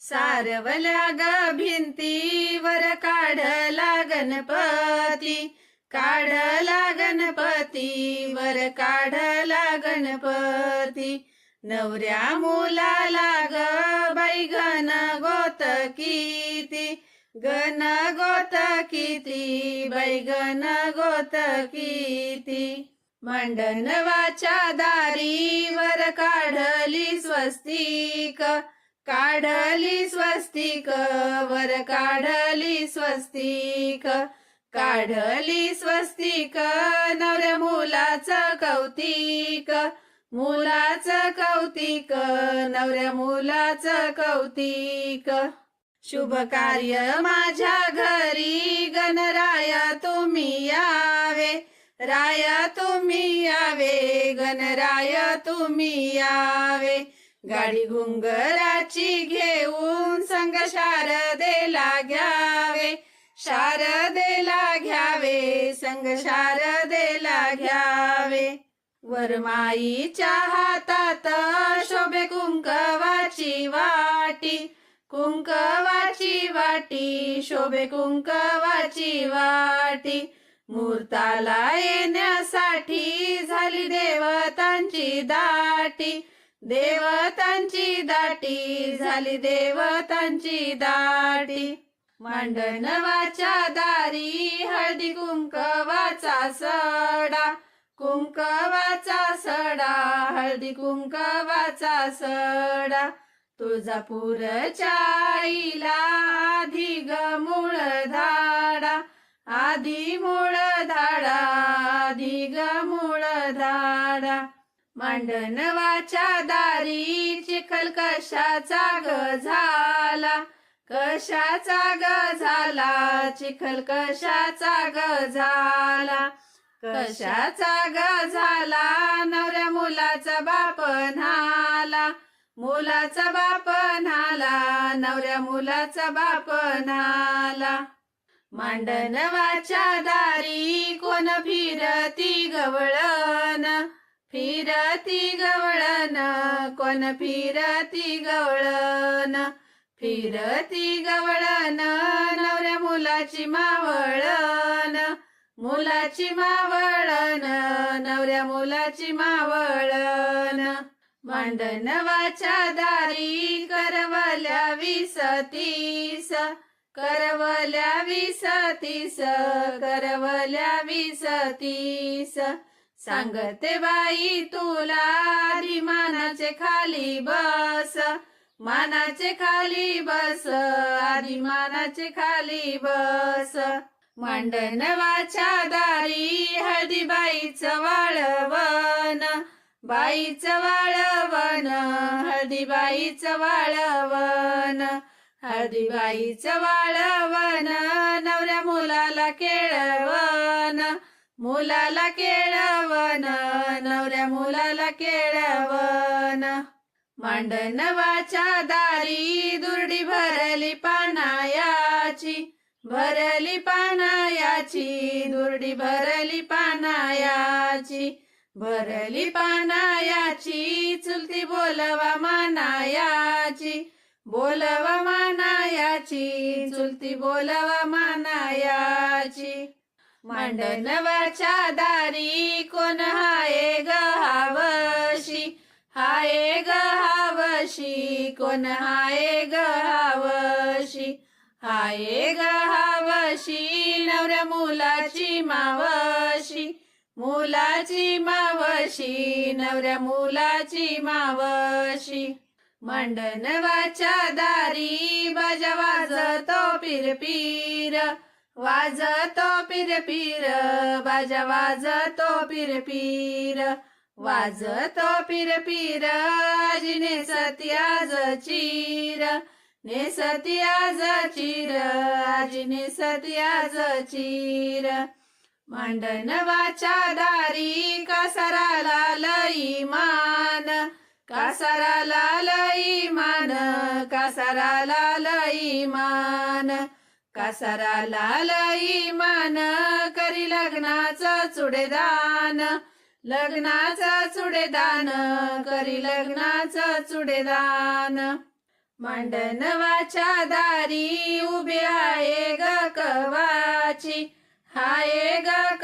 सारवल्या ग भिंतीवर काढला गणपती काढला गणपती वर काढला गणपती. नवऱ्या मुलाला ग बाई गण गोत किती गण गोत किती बाई गण गोत किती. मांडणवाच्या दारीवर काढली स्वस्तिक काढली स्वस्तिक वर काढली स्वस्तिक. काढली स्वस्तिक नवऱ्या मुलाचं कौतिक. मुलाचं कौतिक नवऱ्या मुलाचं कौतिक. शुभ कार्य माझ्या घरी गणराया तुम्ही यावे. राया तुम्ही यावे गणराय तुम्ही यावे. गाडी घुंगराची घेऊन संग शारदेला घ्यावे. शारदेला घ्यावे संग शारदेला घ्यावे. वरमाईच्या हातात शोभे कुंकवाची वाटी. कुंकवाची वाटी शोभे कुंकवाची वाटी. मूर्ताला येण्यासाठी झाली देवतांची दाटी. देवतांची दाटी झाली देवतांची दाटी. मांडणवाच्या दारी हळदी कुंकवाचा सडा. कुंकवाचा सडा हळदी कुंकवाचा सडा. तुळजापूरच्या आईला आधी ग मूळ धाडा. आधी मूळ धाडा आधी ग मूळ धाडा. मांडणवाच्या दारी चिखल कशाचा ग झाला? कशाचा ग झाला? चिखल कशाचा ग झाला? कशाचा ग झाला? नवऱ्या मुलाचा बाप न्हाला. मुलाचा बाप न्हाला. नवऱ्या मुलाचा बाप नाला मांडणवाच्या दारी कोण फिरती गवळण? फिरती गवळण कोण फिरती गवळण? फिरती गवळण नवऱ्या मुलाची मावळण. मुलाची मावळण नवऱ्या मुलाची मावळण. मांडणवाच्या दारी करवल्या विसतीस करवल्या विसतीस करवल्या विसतीस सांगते बाई तुला आधी मानाचे खाली बस. मानाचे खाली बस आधी मानाचे खाली बस. मांडणवाच्या दारी हळदी बाईचं वाळवण बाईचं वाळवण हळदी बाईचं वाळवण हळदी बाईचं वाळवण नवऱ्या मुलाला केळवण मुलाला केळवण नवऱ्या मुलाला केळवण मांडणवाच्या दारी दुर्डी भरली पानायाची भरली पानायाची दुर्डी भरली पानायाची भरली पानायाची चुलती बोलवा मानायाची बोलवा मानायाची चुलती बोलवा मानायाची. मांडणवाच्या दारी कोण हाय गहावशी हाय गहावशी कोण हाय गहावशी हावशी? हाय ग नवऱ्या मुलाची मावशी. मुलाची मावशी नवऱ्या मुलाची मावशी. मांडणवाच्या दारी बाजा वाजतो पिर पिर वाजतो पिर पिर बाजा वाजतो पिर पिर. वाजतो पिर पिर आजीने सत्याज चिर. ने सत्याज चिर आजीने सत्याज चिर. मांडणवाच्या दारी कासाराला लई मान. कासाराला लई मान कासाराला लई मान. कासाराला लई मान करी लग्नाचं चुडेदान. लग्नाचं चुडेदान करी लग्नाचं चुडेदान. मांडनवाच्या दारी उभी आहे ग कवाची. हाय ग